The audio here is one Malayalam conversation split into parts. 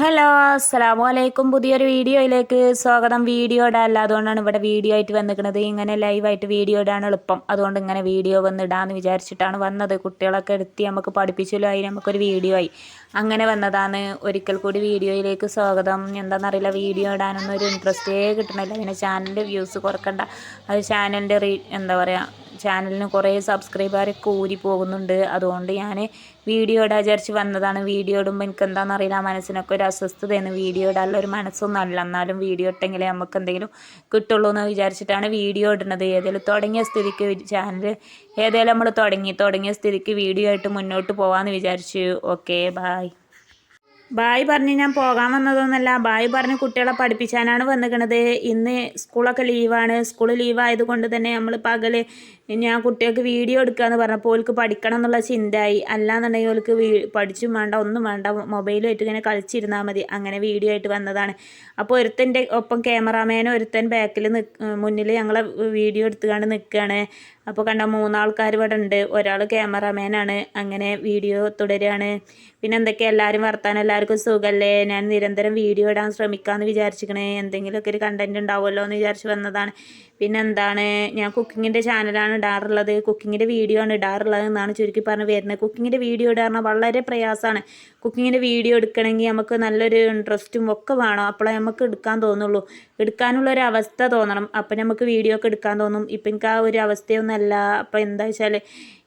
ഹലോ അസ്സാം വലൈക്കും പുതിയൊരു വീഡിയോയിലേക്ക് സ്വാഗതം. വീഡിയോ അല്ല അതുകൊണ്ടാണ് ഇവിടെ വീഡിയോ ആയിട്ട് വന്നിരിക്കുന്നത് ഇങ്ങനെ ലൈവായിട്ട് വീഡിയോ ഇടാൻ എളുപ്പം. അതുകൊണ്ട് ഇങ്ങനെ വീഡിയോ വന്നിടാന്ന് വിചാരിച്ചിട്ടാണ് വന്നത്. കുട്ടികളൊക്കെ എടുത്തി നമുക്ക് പഠിപ്പിച്ചല്ലോ അതിന് നമുക്കൊരു വീഡിയോ ആയി. അങ്ങനെ വന്നതാണ്. ഒരിക്കൽ കൂടി വീഡിയോയിലേക്ക് സ്വാഗതം. എന്താണെന്നറിയില്ല വീഡിയോ ഇടാനൊന്നും ഒരു ഇൻട്രസ്റ്റേ കിട്ടണില്ല. പിന്നെ ചാനലിന്റെ വ്യൂസ് കുറക്കണ്ട. അത് ചാനലിന്റെ എന്താ പറയുക ചാനലിന് കുറേ സബ്സ്ക്രൈബറൊക്കെ ഊരി പോകുന്നുണ്ട്. അതുകൊണ്ട് ഞാൻ വീഡിയോ ഇടാൻ വിചാരിച്ച് വന്നതാണ്. വീഡിയോ ഇടുമ്പോൾ എനിക്ക് എന്താണെന്നറിയില്ല മനസ്സിനൊക്കെ ഒരു അസ്വസ്ഥതയാണ്. വീഡിയോ ഇടാനുള്ള ഒരു മനസ്സൊന്നും അല്ല എന്നാലും വീഡിയോ ഇട്ടെങ്കിലേ നമുക്ക് എന്തെങ്കിലും കിട്ടുള്ളൂ എന്ന് വിചാരിച്ചിട്ടാണ് വീഡിയോ ഇടുന്നത്. ഏതെങ്കിലും തുടങ്ങിയ സ്ഥിതിക്ക് ചാനൽ ഏതെങ്കിലും നമ്മൾ തുടങ്ങി തുടങ്ങിയ സ്ഥിതിക്ക് വീഡിയോ ആയിട്ട് മുന്നോട്ട് പോകാമെന്ന് വിചാരിച്ചു. ഓക്കെ ബായ് ബായ് പറഞ്ഞ് ഞാൻ പോകാൻ വന്നതൊന്നല്ല. ബായ് പറഞ്ഞ് കുട്ടികളെ പഠിപ്പിച്ചാനാണ് വന്നിക്കണത്. ഇന്ന് സ്കൂളൊക്കെ ലീവാണ്. സ്കൂൾ ലീവായത് ആയതുകൊണ്ട് തന്നെ നമ്മൾ പകൽ ഞാൻ കുട്ടികൾക്ക് വീഡിയോ എടുക്കാന്ന് പറഞ്ഞപ്പോൾ ഓൾക്ക് പഠിക്കണം എന്നുള്ള ചിന്തയായി അല്ലാന്നുണ്ടെങ്കിൽ ഓൾക്ക് പഠിച്ചും വേണ്ട ഒന്നും വേണ്ട മൊബൈലുമായിട്ട് ഇങ്ങനെ കളിച്ചിരുന്നാൽ മതി. അങ്ങനെ വീഡിയോ ആയിട്ട് വന്നതാണ്. അപ്പോൾ ഒരുത്തന്റെ ഒപ്പം ക്യാമറാമാനും ഒരുത്തൻ ബാക്കിൽ മുന്നിൽ ഞങ്ങളെ വീഡിയോ എടുത്തുകൊണ്ട് നിൽക്കുകയാണ് അപ്പോൾ കണ്ട മൂന്നാൾക്കാർ ഇവിടെ ഉണ്ട്. ഒരാൾ ക്യാമറാമാനാണ് അങ്ങനെ വീഡിയോ തുടരുകയാണ് പിന്നെ എന്തൊക്കെ? എല്ലാവരും വർത്താനം എല്ലാവർക്കും സുഖമല്ലേ ഞാൻ നിരന്തരം വീഡിയോ ഇടാൻ ശ്രമിക്കാമെന്ന് വിചാരിച്ചിരിക്കണേ എന്തെങ്കിലുമൊക്കെ ഒരു കണ്ടന്റ് ഉണ്ടാവുമല്ലോ എന്ന് വിചാരിച്ച് വന്നതാണ്. പിന്നെ എന്താണ് ഞാൻ കുക്കിങ്ങിന്റെ ചാനലാണ് ഇടാറുള്ളത്. കുക്കിങ്ങിന്റെ വീഡിയോ ആണ് ഇടാറുള്ളത് എന്നാണ് ചുരുക്കി പറഞ്ഞ് വരുന്നത്. കുക്കിങ്ങിന്റെ വീഡിയോ ഇടാറുള്ള വളരെ പ്രയാസമാണ്. കുക്കിങ്ങിന്റെ വീഡിയോ എടുക്കണമെങ്കിൽ നമുക്ക് നല്ലൊരു ഇൻട്രസ്റ്റും ഒക്കെ വേണം. അപ്പോഴേ നമുക്ക് എടുക്കാൻ തോന്നുള്ളൂ. എടുക്കാനുള്ള ഒരു അവസ്ഥ തോന്നണം. അപ്പം നമുക്ക് വീഡിയോ ഒക്കെ എടുക്കാൻ തോന്നും. ഇപ്പം എനിക്ക് ആ ഒരു അവസ്ഥയൊന്നുമല്ല. അപ്പം എന്താ വെച്ചാൽ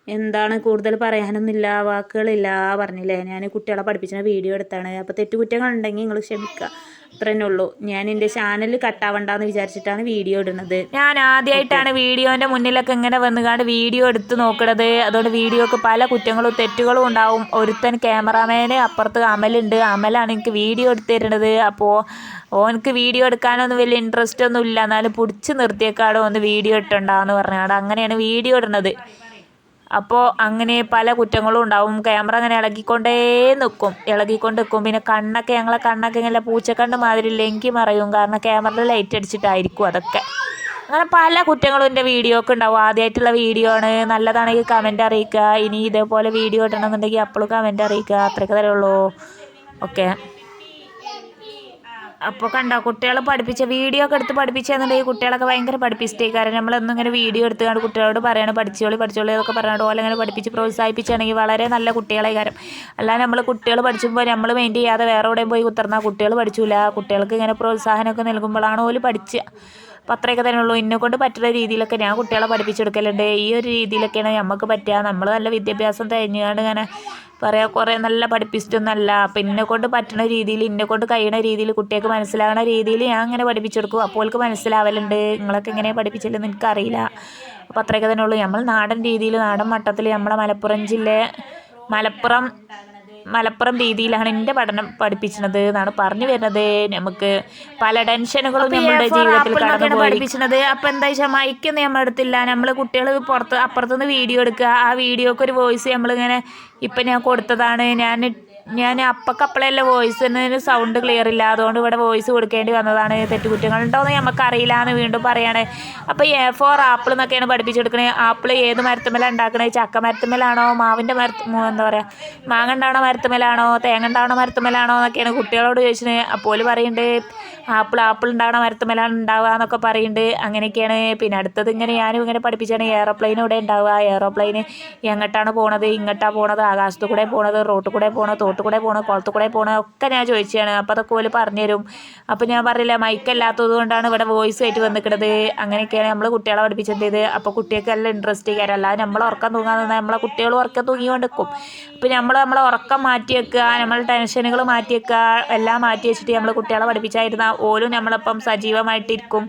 എന്താണ് കൂടുതൽ പറയാനൊന്നുമില്ല. വാക്കുകളില്ല പറഞ്ഞില്ലേ. ഞാൻ കുട്ടികളെ പഠിപ്പിച്ചിട്ട് വീഡിയോ എടുത്താണ്. അപ്പോൾ തെറ്റുകുറ്റങ്ങളുണ്ടെങ്കിൽ നിങ്ങൾ ക്ഷമിക്കുക. അത്ര ഉള്ളൂ. ഞാൻ എന്റെ ചാനൽ കട്ടാവണ്ടെന്ന് വിചാരിച്ചിട്ടാണ് വീഡിയോ ഇടുന്നത്. ഞാൻ ആദ്യമായിട്ടാണ് വീഡിയോന്റെ മുന്നിലൊക്കെ ഇങ്ങനെ വന്നുകാണ്ട് വീഡിയോ എടുത്ത് നോക്കണത്. അതുകൊണ്ട് വീഡിയോക്ക് പല കുറ്റങ്ങളും തെറ്റുകളും ഉണ്ടാവും. ഒരുത്തൻ ക്യാമറാമാന് അപ്പുറത്ത് അമലുണ്ട്. അമലാണ് എനിക്ക് വീഡിയോ എടുത്തു തരുന്നത്. അപ്പോൾ ഓനക്ക് വീഡിയോ എടുക്കാനൊന്നും വലിയ ഇൻട്രസ്റ്റ് ഒന്നും ഇല്ല എന്നാലും പിടിച്ച് നിർത്തിയേക്കാടോ ഒന്ന് വീഡിയോ ഇട്ടുണ്ടാന്ന് പറഞ്ഞാണ് അങ്ങനെയാണ് വീഡിയോ ഇടുന്നത്. അപ്പോൾ അങ്ങനെ പല കുറ്റങ്ങളും ഉണ്ടാവും. ക്യാമറ അങ്ങനെ ഇളകിക്കൊണ്ടേ നിൽക്കും ഇളകിക്കൊണ്ട് നിൽക്കും പിന്നെ കണ്ണൊക്കെ ഞങ്ങളെ കണ്ണൊക്കെ ഇങ്ങനെ പൂച്ചക്കണ്ട് മാതിരി ലെങ്കി മറയും. കാരണം ക്യാമറയിൽ ലൈറ്റ് അടിച്ചിട്ടായിരിക്കും അതൊക്കെ. അങ്ങനെ പല കുറ്റങ്ങളും എന്റെ വീഡിയോ ഒക്കെ ഉണ്ടാവും. ആദ്യമായിട്ടുള്ള വീഡിയോ ആണ്. നല്ലതാണെങ്കിൽ കമന്റ് അറിയിക്കുക. ഇനി ഇതേപോലെ വീഡിയോ ഇടണമെന്നുണ്ടെങ്കിൽ അപ്പോഴും കമന്റ് അറിയിക്കുക. അത്രയൊക്കെ തരുള്ളൂ ഓക്കെ അപ്പോൾ കണ്ടോ കുട്ടികളെ പഠിപ്പിച്ച വീഡിയോ ഒക്കെ എടുത്ത് പഠിപ്പിച്ചെന്നുണ്ടെങ്കിൽ കുട്ടികളൊക്കെ ഭയങ്കര പഠിപ്പിച്ചിട്ടേക്കാരം നമ്മളൊന്നും ഇങ്ങനെ വീഡിയോ എടുത്ത് എടുത്തുകൊണ്ട് കുട്ടികളോട് പറയണം പഠിച്ചോളി പഠിച്ചോളി എന്നൊക്കെ പറയാണ്ട് അല്ലെങ്കിൽ ഇങ്ങനെ പഠിപ്പിച്ച് പ്രോത്സാഹിപ്പിച്ചാണെങ്കിൽ വളരെ നല്ല കുട്ടികളെ കാര്യം അല്ലാതെ നമ്മൾ കുട്ടികൾ പഠിച്ചുമ്പോൾ നമ്മൾ മെയിൻ ചെയ്യാതെ വേറെ എവിടെയും പോയി കുത്തർന്നാൽ കുട്ടികൾ പഠിച്ചില്ല കുട്ടികൾക്ക് ഇങ്ങനെ പ്രോത്സാഹനമൊക്കെ നൽകുമ്പോഴാണ് ഓൽ പഠിച്ച് അപ്പോൾ അത്രയൊക്കെ തന്നെ ഉള്ളൂ. എന്നെ കൊണ്ട് പറ്റുന്ന രീതിയിലൊക്കെ ഞാൻ കുട്ടികളെ പഠിപ്പിച്ചെടുക്കലുണ്ട്. ഈ ഒരു രീതിയിലൊക്കെയാണ് നമുക്ക് പറ്റുക. നമ്മൾ നല്ല വിദ്യാഭ്യാസം തികഞ്ഞുകൊണ്ട് ഇങ്ങനെ പറയാ കുറേ നല്ല പഠിപ്പിച്ചിട്ടൊന്നല്ല. അപ്പം എന്നെ കൊണ്ട് പറ്റുന്ന രീതിയിൽ എന്നെ കൊണ്ട് കഴിയുന്ന രീതിയിൽ കുട്ടികൾക്ക് മനസ്സിലാകുന്ന രീതിയിൽ ഞാൻ അങ്ങനെ പഠിപ്പിച്ചെടുക്കും. അപ്പോൾ അവൾക്ക് മനസ്സിലാവലുണ്ട്. നിങ്ങളൊക്കെ എങ്ങനെ പഠിപ്പിച്ചില്ലെന്ന് എനിക്കറിയില്ല. അപ്പോൾ അത്രയൊക്കെ തന്നെ ഉള്ളൂ. നമ്മൾ നാടൻ രീതിയിൽ നാടൻ മട്ടത്തിൽ നമ്മളെ മലപ്പുറം ജില്ല മലപ്പുറം മലപ്പുറം രീതിയിലാണ് എന്റെ പഠനം പഠിപ്പിച്ചത് എന്നാണ് പറഞ്ഞു വരുന്നത്. നമുക്ക് പല ടെൻഷനുകളും നമ്മുടെ ജീവിതത്തിൽ കടന്നു പഠിപ്പിച്ചത് അപ്പം എന്താ വെച്ചാൽ മൈക്കൊന്നും നമ്മൾ എടുത്തില്ല നമ്മൾ കുട്ടികൾ പുറത്ത് അപ്പുറത്തുനിന്ന് വീഡിയോ എടുക്കുക. ആ വീഡിയോക്ക് ഒരു വോയിസ് നമ്മളിങ്ങനെ ഇപ്പം ഞാൻ കൊടുത്തതാണ്. ഞാൻ ഞാൻ അപ്പക്കപ്പളല്ല വോയിസ് എന്നതിന് സൗണ്ട് ക്ലിയർ ഇല്ല. അതുകൊണ്ട് ഇവിടെ വോയിസ് കൊടുക്കേണ്ടി വന്നതാണ്. തെറ്റുകുറ്റങ്ങളുണ്ടോയെന്ന് നമുക്ക് അറിയില്ല എന്ന് വീണ്ടും പറയുകയാണ് അപ്പോൾ എ ഫോർ ആപ്പിൾ എന്നൊക്കെയാണ് പഠിപ്പിച്ചെടുക്കണേ. ആപ്പിൾ ഏത് മരത്തുമ്മലാണ് ഉണ്ടാക്കണേ? ചക്ക മരത്തുമ്മലാണോ മാവിന്റെ മരത്ത് എന്താ പറയുക മാങ്ങ ഉണ്ടാവണ മരത്തുമ്മലാണോ തേങ്ങ ഉണ്ടാവണ മരത്തുമ്മലാണോ എന്നൊക്കെയാണ് കുട്ടികളോട് ചോദിച്ചത്. അപ്പോൾ പറയുന്നുണ്ട് ആപ്പിൾ ആപ്പിൾ ഉണ്ടാവണ മരത്തുമ്മലാണ് ഉണ്ടാവുക എന്നൊക്കെ പറയുന്നുണ്ട് അങ്ങനെയൊക്കെയാണ്. പിന്നെ അടുത്തത് ഇങ്ങനെ ഞാനും ഇങ്ങനെ പഠിപ്പിച്ചാണ് എയറോപ്ലെയിൻ ഇവിടെ ഉണ്ടാവുക. എയറോപ്ലെയിൻ എങ്ങോട്ടാണ് പോണത്? ഇങ്ങോട്ടാണ് പോണത്? ആകാശത്തു കൂടെ പോണത്? റോട്ടിൽ കൂടെ പോണത്? തോട്ടിൽ കൂടെ പോകണോ കുളത്തിൽ കൂടെ പോകണോ ഒക്കെ ഞാൻ ചോദിച്ചതാണ്. അപ്പോൾ അതൊക്കെ ഓൽ പറഞ്ഞുതരും. അപ്പോൾ ഞാൻ പറയില്ല മൈക്കല്ലാത്തത് കൊണ്ടാണ് ഇവിടെ വോയിസ് ആയിട്ട് വന്നിക്കണത്. അങ്ങനെയൊക്കെയാണ് നമ്മൾ കുട്ടികളെ പഠിപ്പിച്ചത്. അപ്പോൾ കുട്ടികൾക്ക് നല്ല ഇൻട്രസ്റ്റ് കാര്യം അല്ലാതെ നമ്മൾ ഉറക്കം തൂങ്ങാൻ നിന്നാൽ നമ്മളെ കുട്ടികൾ ഉറക്കം തൂങ്ങിക്കൊണ്ട് നിൽക്കും അപ്പോൾ നമ്മൾ നമ്മളെ ഉറക്കം മാറ്റി വെക്കുക നമ്മളെ ടെൻഷനുകൾ മാറ്റി വെക്കുക എല്ലാം മാറ്റി വെച്ചിട്ട് നമ്മൾ കുട്ടികളെ പഠിപ്പിച്ചായിരുന്ന ഓലും നമ്മളിപ്പം സജീവമായിട്ടിരിക്കും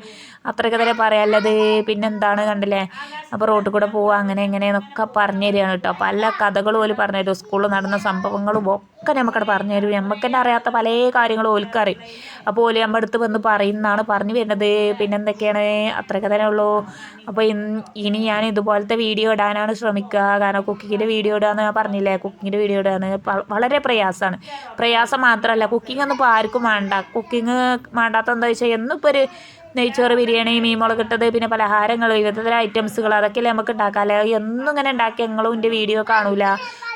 അത്രയൊക്കെ തന്നെ പറയാനുള്ളത്. പിന്നെന്താണ് കണ്ടില്ലേ അപ്പോൾ റോട്ടിൽ കൂടെ പോവുക അങ്ങനെ എങ്ങനെയെന്നൊക്കെ പറഞ്ഞു തരികയാണ് കേട്ടോ. പല കഥകളും ഓൽ പറഞ്ഞു തരും സ്കൂളിൽ നടന്ന സംഭവങ്ങളും ഒക്കെ നമുക്കവിടെ പറഞ്ഞു തരും. നമുക്ക് തന്നെ അറിയാത്ത പല കാര്യങ്ങളും ഓൽക്കറിയും അപ്പോൾ ഓൽ നമ്മുടെ അടുത്ത് വന്ന് പറയുന്നതാണ് പറഞ്ഞു വരുന്നത്. പിന്നെ എന്തൊക്കെയാണ്? അത്രയൊക്കെ തന്നെ ഉള്ളൂ. അപ്പോൾ ഇനി ഞാൻ ഇതുപോലത്തെ വീഡിയോ ഇടാനാണ് ശ്രമിക്കുക. കാരണം കുക്കിങ്ങിന്റെ വീഡിയോ ഇടാന്ന് ഞാൻ പറഞ്ഞില്ലേ? കുക്കിങ്ങിന്റെ വീഡിയോ ഇടാന്ന്. വളരെ പ്രയാസമാണ്. പ്രയാസം മാത്രമല്ല. കുക്കിംഗ് ഒന്നും ഇപ്പോൾ ആർക്കും വേണ്ട. കുക്കിംഗ് വേണ്ടാത്ത എന്താ വെച്ചാൽ എന്നിപ്പോൾ ഒരു നെയ്ച്ചോറ് ബിരിയാണി മീൻ മുളകിട്ടത് പിന്നെ പലഹാരങ്ങൾ വിവിധതരം ഐറ്റംസുകൾ അതൊക്കെയല്ലേ നമുക്ക് ഉണ്ടാക്കാമല്ലേ എന്നും ഇങ്ങനെ ഉണ്ടാക്കി ഞങ്ങളും എന്റെ വീഡിയോ കാണൂല.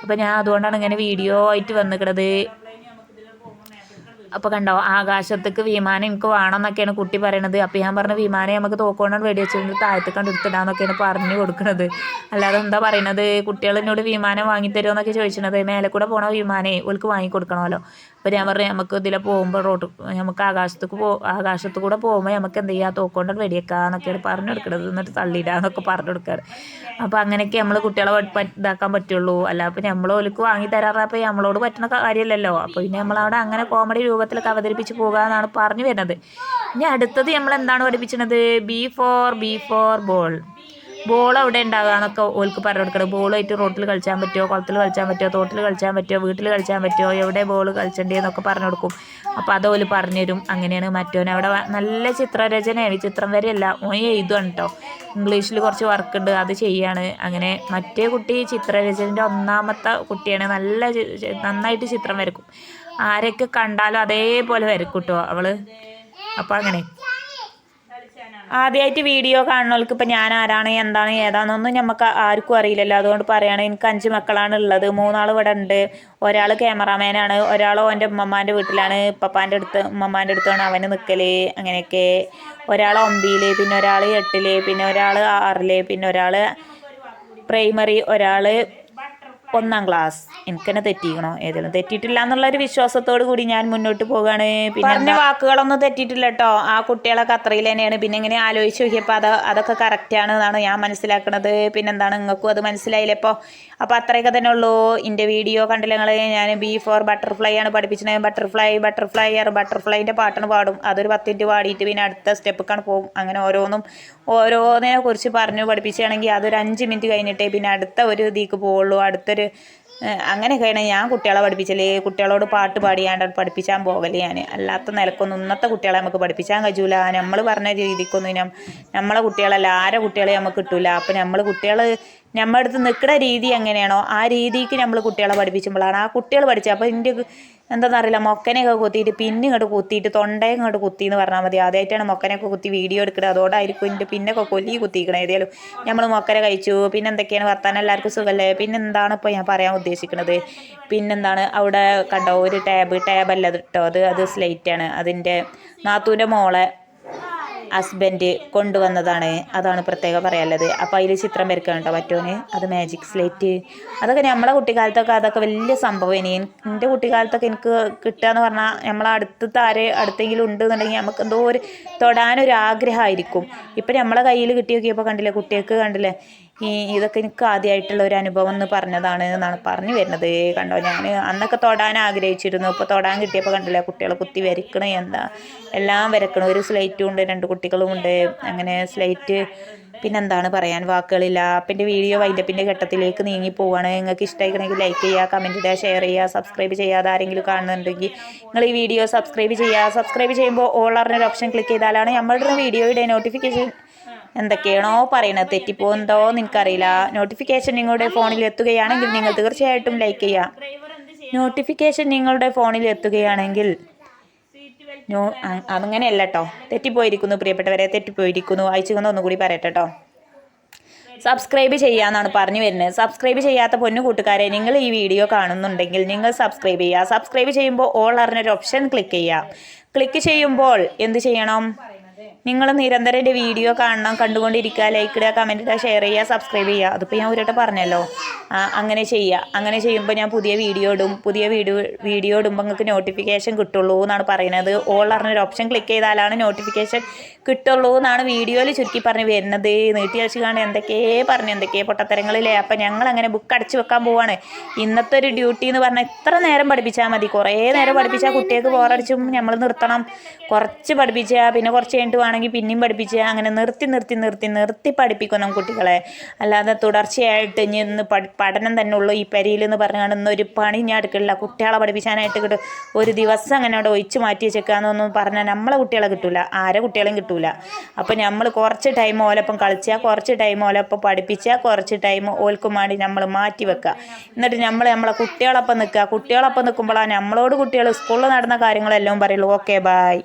അപ്പോൾ ഞാൻ അതുകൊണ്ടാണ് ഇങ്ങനെ വീഡിയോ ആയിട്ട് വന്നിക്കണത്. അപ്പോൾ കണ്ടോ ആകാശത്തേക്ക് വിമാനം എനിക്ക് വേണമെന്നൊക്കെയാണ് കുട്ടി പറയണത്. അപ്പോൾ ഞാൻ പറഞ്ഞു വിമാനം നമുക്ക് തോക്കുകൊണ്ടാണ് വെടി വെച്ചിട്ടുണ്ട് താഴത്ത് കണ്ട് എടുത്തിടാന്നൊക്കെയാണ് പറഞ്ഞു കൊടുക്കുന്നത് അല്ലാതെ എന്താ പറയണത്? കുട്ടികൾ എന്നോട് വിമാനം വാങ്ങിത്തരുമോ എന്നൊക്കെ ചോദിച്ചിട്ടുണ്ട് മേലെ കൂടെ പോണ വിമാനേ ഓൾക്ക് വാങ്ങി കൊടുക്കണമല്ലോ. അപ്പോൾ ഞാൻ പറഞ്ഞു നമുക്ക് ഇതിലെ പോകുമ്പോൾ റോഡ് നമുക്ക് ആകാശത്തേക്ക് പോ ആകാശത്ത് കൂടെ പോകുമ്പോൾ നമുക്ക് എന്ത് ചെയ്യുക തോക്കൊണ്ട് വെടിയേക്കാന്നൊക്കെയാണ് പറഞ്ഞു കൊടുക്കുന്നത് എന്നിട്ട് തള്ളിയിടാന്നൊക്കെ പറഞ്ഞു കൊടുക്കാറ്. അപ്പോൾ അങ്ങനെയൊക്കെ നമ്മൾ കുട്ടികളെ ഇതാക്കാൻ പറ്റുള്ളൂ. അല്ല അപ്പോൾ നമ്മൾ ഓലിക്ക് വാങ്ങി തരാറപ്പോൾ നമ്മളോട് പറ്റുന്ന കാര്യമല്ലല്ലോ അപ്പോൾ പിന്നെ നമ്മളവിടെ അങ്ങനെ കോമഡി രൂപത്തിലൊക്കെ അവതരിപ്പിച്ച് പോകുക എന്നാണ് പറഞ്ഞു വരുന്നത്. ഇനി അടുത്തത് നമ്മൾ എന്താണ് പഠിപ്പിച്ചത് B for B for ball ball അവിടെ ഉണ്ടാകുക എന്നൊക്കെ ഓൾക്ക് പറഞ്ഞു കൊടുക്കണം ബോളായിട്ട് റോട്ടിൽ കളിച്ചാൻ പറ്റുമോ കുളത്തിൽ കളിച്ചാൻ പറ്റുമോ തോട്ടിൽ കളിച്ചാൻ പറ്റുമോ വീട്ടിൽ കളിച്ചാൻ പറ്റുമോ എവിടെ ബോൾ കളിച്ചേണ്ടതെന്നൊക്കെ പറഞ്ഞു കൊടുക്കും. അപ്പോൾ അത് ഓൽ പറഞ്ഞു തരും. അങ്ങനെയാണ് മറ്റോൻ അവിടെ നല്ല ചിത്രരചനയാണ്. ചിത്രം വരെയല്ല. ഓൻ എഴുതുകയാണ് കേട്ടോ ഇംഗ്ലീഷിൽ കുറച്ച് വർക്ക് ഉണ്ട് അത് ചെയ്യാണ്. അങ്ങനെ മറ്റേ കുട്ടി ചിത്രരചനന്റെ ഒന്നാമത്തെ കുട്ടിയാണ്. നല്ല നന്നായിട്ട് ചിത്രം വരക്കും ആരൊക്കെ കണ്ടാലും അതേപോലെ വരക്കും കേട്ടോ അവൾ. അപ്പോൾ അങ്ങനെ. ആദ്യമായിട്ട് വീഡിയോ കാണുന്നവർക്ക് ഇപ്പം ഞാൻ ആരാണ് എന്താണ് ഏതാണെന്നൊന്നും നമുക്ക് ആർക്കും അറിയില്ലല്ലോ. അതുകൊണ്ട് പറയുകയാണ് എനിക്ക് അഞ്ച് മക്കളാണ് ഉള്ളത്. മൂന്നാൾ ഇവിടെ ഉണ്ട്. ഒരാൾ ക്യാമറാമാനാണ്. ഒരാൾ ഓന്റെ ഉമ്മമാന്റെ വീട്ടിലാണ്. പപ്പാന്റെ അടുത്ത് ഉമ്മമാന്റെ അടുത്താണ് അവന് നിൽക്കൽ അങ്ങനെയൊക്കെ. ഒരാൾ ഒമ്പതിൽ പിന്നെ ഒരാൾ എട്ടിൽ പിന്നെ ഒരാൾ ആറിൽ പിന്നെ ഒരാൾ പ്രൈമറി ഒരാൾ ഒന്നാം ക്ലാസ്. എനിക്ക് തന്നെ തെറ്റിക്കണോ? ഏതെങ്കിലും തെറ്റിയിട്ടില്ല എന്നുള്ള ഒരു വിശ്വാസത്തോട് കൂടി ഞാൻ മുന്നോട്ട് പോവുകയാണ് പിന്നെ വാക്കുകളൊന്നും തെറ്റിയിട്ടില്ല കേട്ടോ ആ കുട്ടികളൊക്കെ അത്രയിൽ തന്നെയാണ്. പിന്നെ ഇങ്ങനെ ആലോചിച്ച് നോക്കിയപ്പോൾ അത് അതൊക്കെ കറക്റ്റാണ് എന്നാണ് ഞാൻ മനസ്സിലാക്കണത്. പിന്നെന്താണ് നിങ്ങൾക്കും അത് മനസ്സിലായില്ലേ ഇപ്പോൾ അപ്പോൾ അത്രയൊക്കെ തന്നെ ഉള്ളൂ. എന്റെ വീഡിയോ കണ്ടില്ല നിങ്ങൾ ഞാൻ ബി ഫോർ ബട്ടർഫ്ലൈ ആണ് പഠിപ്പിച്ചത്. ബട്ടർഫ്ലൈ ബട്ടർഫ്ലൈ ആർ ബട്ടർഫ്ലൈന്റെ പാട്ടാണ് പാടും. അതൊരു പത്ത് മിനിറ്റ് പാടിയിട്ട് പിന്നെ അടുത്ത സ്റ്റെപ്പിക്കാണ് പോകും. അങ്ങനെ ഓരോന്നും ഓരോന്നിനെ കുറിച്ച് പറഞ്ഞു പഠിപ്പിക്കുകയാണെങ്കിൽ അതൊരു അഞ്ച് മിനിറ്റ് കഴിഞ്ഞിട്ടേ പിന്നെ അടുത്ത ഒരു ഇതിക്ക് പോവുള്ളൂ. അടുത്തൊരു ഏഹ് അങ്ങനെയൊക്കെയാണ് ഞാൻ കുട്ടികളെ പഠിപ്പിച്ചൽ. കുട്ടികളോട് പാട്ട് പാടിയാണ്ട് പഠിപ്പിച്ചാൻ പോകൽ ഞാൻ അല്ലാത്ത നിലക്കൊന്നും ഇന്നത്തെ കുട്ടികളെ നമുക്ക് പഠിപ്പിച്ചാൻ കഴിയൂല. നമ്മൾ പറഞ്ഞ രീതിക്കൊന്നും നമ്മളെ കുട്ടികളല്ല ആരെ കുട്ടികളെ നമുക്ക് കിട്ടൂല. അപ്പം നമ്മൾ കുട്ടികൾ നമ്മുടെ അടുത്ത് നിൽക്കുന്ന രീതി എങ്ങനെയാണോ ആ രീതിക്ക് നമ്മൾ കുട്ടികളെ പഠിപ്പിച്ചുമ്പോഴാണ് ആ കുട്ടികൾ പഠിച്ചത് അപ്പോൾ എന്റെ എന്താണെന്നറിയില്ല മൊക്കനെയൊക്കെ കുത്തിയിട്ട് പിന്നെ ഇങ്ങോട്ട് കുത്തിയിട്ട് തൊണ്ടയും ഇങ്ങോട്ട് കുത്തി എന്ന് പറഞ്ഞാൽ മതി. ആദ്യമായിട്ടാണ് മൊക്കനെയൊക്കെ കുത്തി വീഡിയോ എടുക്കുന്നത് അതോടായിരിക്കും എന്റെ പിന്നൊക്കെ കൊല്ലി കുത്തിക്കണേ ഏതായാലും നമ്മൾ മൊക്കനെ കഴിച്ചു. പിന്നെ എന്തൊക്കെയാണ് വർത്താനം? എല്ലാവർക്കും സുഖമല്ലേ പിന്നെ എന്താണ് ഇപ്പോൾ ഞാൻ പറയാൻ ഉദ്ദേശിക്കുന്നത് പിന്നെന്താണ് അവിടെ കണ്ടോ? ഒരു ടാബ് ടാബല്ല കേട്ടോ അത് അത് സ്ലേറ്റാണ്. അതിന്റെ നാത്തൂന്റെ മോളെ ഹസ്ബൻഡ് കൊണ്ടുവന്നതാണ്. അതാണ് പ്രത്യേകം പറയാനുള്ളത്. അപ്പോൾ അതിൽ ചിത്രം വരയ്ക്കാൻ കേട്ടോ മറ്റോന്? അത് മാജിക് സ്ലേറ്റ് അതൊക്കെ നമ്മളെ കുട്ടിക്കാലത്തൊക്കെ അതൊക്കെ വലിയ സംഭവം ഇനി. എന്റെ കുട്ടിക്കാലത്തൊക്കെ എനിക്ക് കിട്ടുക എന്ന് പറഞ്ഞാൽ നമ്മളെ അടുത്തത്തെ ആരെ അടുത്തെങ്കിലും ഉണ്ട് എന്നുണ്ടെങ്കിൽ നമുക്ക് എന്തോ ഒരു തൊടാനൊരു ആഗ്രഹമായിരിക്കും ഇപ്പം നമ്മളെ കയ്യിൽ കിട്ടി നോക്കിയപ്പോൾ കണ്ടില്ലേ കുട്ടികൾക്ക് കണ്ടില്ലേ? ഈ ഇതൊക്കെ എനിക്ക് ആദ്യമായിട്ടുള്ള ഒരു അനുഭവം എന്ന് പറഞ്ഞതാണ് എന്നാണ് പറഞ്ഞു വരുന്നത്. കണ്ടോ? ഞാൻ അന്നൊക്കെ തൊടാൻ ആഗ്രഹിച്ചിരുന്നു. ഇപ്പോൾ തൊടാൻ കിട്ടിയപ്പോൾ കണ്ടില്ല? കുട്ടികൾ കുത്തി വരയ്ക്കണേ എന്താ? എല്ലാം വരക്കണം ഒരു സ്ലേറ്റും ഉണ്ട് രണ്ട് കുട്ടികളും ഉണ്ട്. അങ്ങനെ സ്ലേറ്റ് പിന്നെന്താണ് പറയാൻ? വാക്കുകളില്ല. അപ്പം എന്റെ വീഡിയോ വൈൻഡപ്പിന്റെ ഘട്ടത്തിലേക്ക് നീങ്ങി പോവാണ്. നിങ്ങൾക്ക് ഇഷ്ടമായിക്കണമെങ്കിൽ ലൈക്ക് ചെയ്യുക കമന്റ് ചെയ്യുക ഷെയർ ചെയ്യുക സബ്സ്ക്രൈബ് ചെയ്യാതെ ആരെങ്കിലും കാണുന്നുണ്ടെങ്കിൽ നിങ്ങൾ ഈ വീഡിയോ സബ്സ്ക്രൈബ് ചെയ്യുക സബ്സ്ക്രൈബ് ചെയ്യുമ്പോൾ ഓൾ അറിഞ്ഞൊരു ഓപ്ഷൻ ക്ലിക്ക് ചെയ്താലാണ് നമ്മളുടെ വീഡിയോയുടെ നോട്ടിഫിക്കേഷൻ എന്തൊക്കെയാണോ പറയുന്നത് തെറ്റിപ്പോന്തോ നിനക്കറിയില്ല. നോട്ടിഫിക്കേഷൻ നിങ്ങളുടെ ഫോണിൽ എത്തുകയാണെങ്കിൽ നിങ്ങൾ തീർച്ചയായിട്ടും ലൈക്ക് ചെയ്യാം. നോട്ടിഫിക്കേഷൻ നിങ്ങളുടെ ഫോണിൽ എത്തുകയാണെങ്കിൽ നോ അ- അതങ്ങനെയല്ല കേട്ടോ തെറ്റിപ്പോയിരിക്കുന്നു പ്രിയപ്പെട്ടവരെ തെറ്റിപ്പോയിരിക്കുന്നു. അയച്ചു ഒന്നുകൂടി പറയട്ടെ കേട്ടോ സബ്സ്ക്രൈബ് ചെയ്യാന്നാണ് പറഞ്ഞു വരുന്നത്. സബ്സ്ക്രൈബ് ചെയ്യാത്ത പൊന്നു കൂട്ടുകാരെ നിങ്ങൾ ഈ വീഡിയോ കാണുന്നുണ്ടെങ്കിൽ നിങ്ങൾ സബ്സ്ക്രൈബ് ചെയ്യുക സബ്സ്ക്രൈബ് ചെയ്യുമ്പോൾ ഓൾ അറിഞ്ഞൊരു ഓപ്ഷൻ ക്ലിക്ക് ചെയ്യുക ക്ലിക്ക് ചെയ്യുമ്പോൾ എന്ത് ചെയ്യണം? നിങ്ങൾ നിരന്തരം എന്റെ വീഡിയോ കാണണം കണ്ടുകൊണ്ടിരിക്കുക ലൈക്ക് ഇടുക കമന്റ് ഇടുക ഷെയർ ചെയ്യുക സബ്സ്ക്രൈബ് ചെയ്യുക. അതിപ്പോൾ ഞാൻ ഒരിട്ട് പറഞ്ഞല്ലോ. അങ്ങനെ ചെയ്യുക. അങ്ങനെ ചെയ്യുമ്പോൾ ഞാൻ പുതിയ വീഡിയോ ഇടും. പുതിയ വീഡിയോ വീഡിയോ ഇടുമ്പോൾ നിങ്ങൾക്ക് നോട്ടിഫിക്കേഷൻ കിട്ടുള്ളൂ എന്നാണ് പറയുന്നത്. ഓൾ അറിഞ്ഞൊരു ഓപ്ഷൻ ക്ലിക്ക് ചെയ്താലാണ് നോട്ടിഫിക്കേഷൻ കിട്ടുള്ളൂ എന്നാണ് വീഡിയോയിൽ ചുരുക്കി പറഞ്ഞ് വരുന്നത്. നീട്ടി അടിച്ചു കാണാൻ എന്തൊക്കെയേ പറഞ്ഞു എന്തൊക്കെയേ പൊട്ടത്തരങ്ങളില്ലേ? അപ്പം ഞങ്ങൾ അങ്ങനെ ബുക്ക് അടിച്ചു വെക്കാൻ പോവാണ്. ഇന്നത്തെ ഒരു ഡ്യൂട്ടി എന്ന് പറഞ്ഞാൽ ഇത്ര നേരം പഠിപ്പിച്ചാൽ മതി. കുറേ നേരം പഠിപ്പിച്ചാൽ കുട്ടികൾക്ക് ബോറടിച്ചും നമ്മൾ നിർത്തണം. കുറച്ച് പഠിപ്പിച്ചാൽ പിന്നെ കുറച്ച് കഴിഞ്ഞിട്ട് വേണമെങ്കിൽ പിന്നെയും പഠിപ്പിച്ച് അങ്ങനെ നിർത്തി നിർത്തി നിർത്തി നിർത്തി പഠിപ്പിക്കണം കുട്ടികളെ. അല്ലാതെ തുടർച്ചയായിട്ട് ഇനി ഇന്ന് പഠനം തന്നെ ഉള്ളൂ. ഈ പരിയിൽ എന്ന് പറഞ്ഞാൽ ഇന്ന് ഒരു പണി ഞാൻ എടുക്കില്ല കുട്ടികളെ പഠിപ്പിക്കാനായിട്ട് കിട്ടും ഒരു ദിവസം അങ്ങനെ അവിടെ ഒഴിച്ച് മാറ്റി വെച്ചേക്കാന്നൊന്നും പറഞ്ഞാൽ നമ്മളെ കുട്ടികളെ കിട്ടൂല. ആരെ കുട്ടികളെയും കിട്ടൂല. അപ്പം നമ്മൾ കുറച്ച് ടൈം ഓലപ്പം കളിച്ചാൽ കുറച്ച് ടൈം ഓലപ്പം പഠിപ്പിച്ചാൽ കുറച്ച് ടൈം ഓൽക്കും വേണ്ടി നമ്മൾ മാറ്റി വെക്കുക എന്നിട്ട് നമ്മൾ നമ്മളെ കുട്ടികളൊപ്പം നിൽക്കുക കുട്ടികളൊപ്പം നിൽക്കുമ്പോഴാണ് നമ്മളോട് കുട്ടികൾ സ്കൂളിൽ നടന്ന കാര്യങ്ങളെല്ലാം പറയുള്ളൂ. Okay bye